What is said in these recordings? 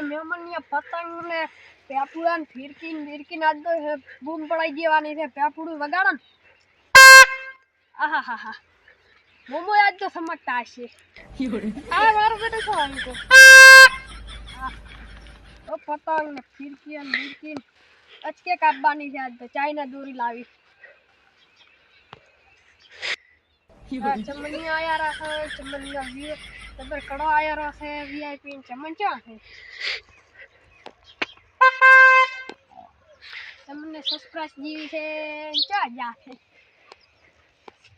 પતંગ ને પેપુડા ને ફિરકી ને બિરકી આજ તો બૂમ પડાઈ દેવાની છે. પેપુડું વગાડો ને. આહા હા હા મોમો આજ તો સમજતા હશે. આ મારો બેટો છો આવી તો. પતંગ ને ફિરકી અચકે કાપવાની છે આજ તો. ચાઇના દોરી લાવી. હા, ચમનિયા આયા રાખે વી ડબર કડો આયા રાખે વીઆઈપી ને ચમન ચા છે તમને સસ્પ્રાસ જેવી છે ચા જા છે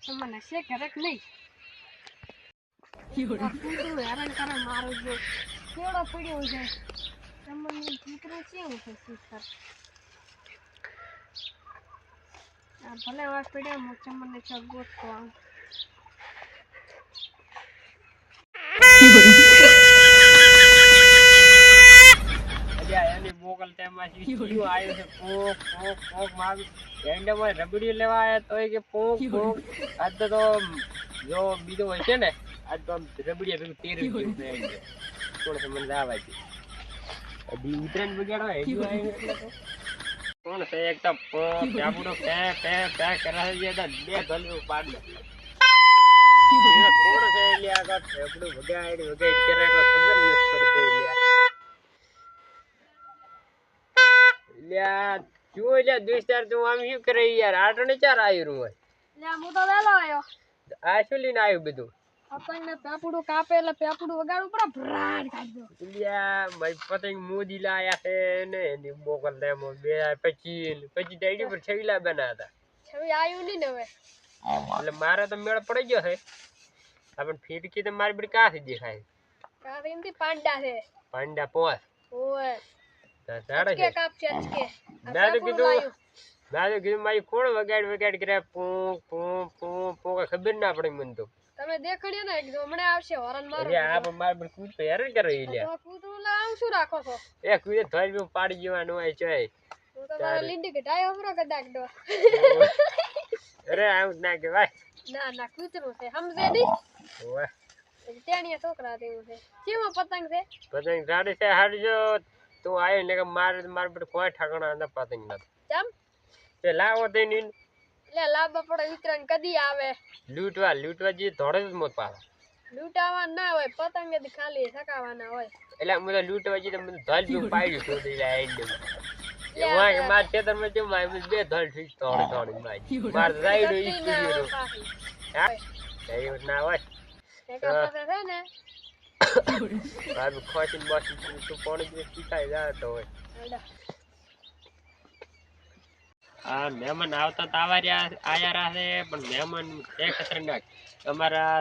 તમને છે ઘરે કે નહીં? હેરાન કરે મારો જો. કેવડો પડ્યો છે તમને કૂતરું કેવું છે સિસ્ટર આ ભલે વાત પડ્યા હું ચમનને ચા ગોતતો આવું અલ્યા એની મોકલ તેમાંથી કયું આવ્યું છે પોક પોક પોક મારું એન્ડમાં રબડી લેવા આવ્યા તો કે પોક આજ તો જો બીજો હોય છે ને આજ તો રબડીએ ભેગું તેરી. થોડું સમજ જવા છે ઉતરાયણ બગાડો હેજુ કોણ છે એક તો ચાબુડો પે પે બે ગલ્યું પાડી કોણ છે એટલે આગળ ઠેકડું વગાડી વગાડી કરે તો ખબર નથી પડતી લ્યા જો લ્યા દોસ્તાર તું આમ શું કરે યાર આટણે ચાર આવ્યું હોય લે હું તો વહેલો આવ્યો. આ શું લઈને આવ્યું બધું આપણને પેપડું કાપે એટલે પેપડું વગાડવું પડે ભરાડ કાઢી લ્યા પતંગ મોદી લાયા છે ને એની મોકલ તેમ બે પછી પછી ડાયરી પર છવીલા બના હતા. છવી આવ્યું નહીં ને હવે. એટલે મારે તો મેળ પડી ગયો છે. આપણે ફીટકી તો મારી બધી કાથી દેખાય. કારીનથી પાંડા છે. પાંડા પોસ. ઓય. સાડા કે છે. કાપ છે કે મેં તો કીધું મેં તો કીધું મારી કોણ વગાડ વગાડ કરે પૂ પૂ પૂ પૂ ખબર ના પડી મને તો. તમે દેખડ્યો ને એકદમ હમણાં આવશે હોરન મારો અરે આ પણ મારે પર કૂદ હેરાન કરે લ્યા. તો કૂદ લે આમ શું રાખો છો? એ કૂદે થોડી બી પાડી જવાનું હોય છે હું તો મારો લીંડી ઘટાયો હમણાં કદાક ડો અરે આવું ના કહેવાય. ના ના કૂતરું છે સમજે નહીં ઓવે. તેણીયા છોકરા તેવું છે. કેમાં પતંગ છે? પતંગ સાડી છે જો. તું આવ્યો ને કે મારે મારે પર કોઈ ઠાકણા ના પતંગ નથી. ચમ? તે લાવો તે ની એટલે લાંબા પડે વિતરણ કદી આવે? લૂંટવા લૂંટવા જે ધોડે જ મોત પાડો. લૂંટાવા ના હોય પતંગ જ ખાલી સકાવાના હોય. એટલે મને તો લૂંટવા તો મને ધોલ પાડ્યું છોડી લે એન્ડ બે ઠીક થોડી થોડી મારે રાઈડ ઈ ના સ્ટુડિયો હા? ના હોય. ને. બોસી તું કોણ જ શીખાય હોય. આ મહેમાન આવતા તો આવા રહ્યા આયા રહ્યા છે પણ મહેમાન છે ખતરનાક. અમારા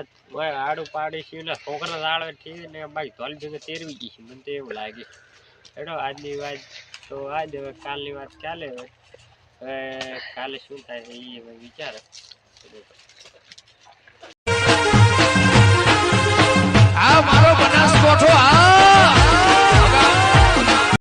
આડુ પાડી છે એટલે છોકરા આળવે છે ને બાકી ધોલ ભેગા તેરવી ગઈ છે. મને તો એવું લાગે. હેડો આજની વાત તો આજ હવે કાલની વાત ચાલે હવે કાલે શું થાય એ હવે વિચારે.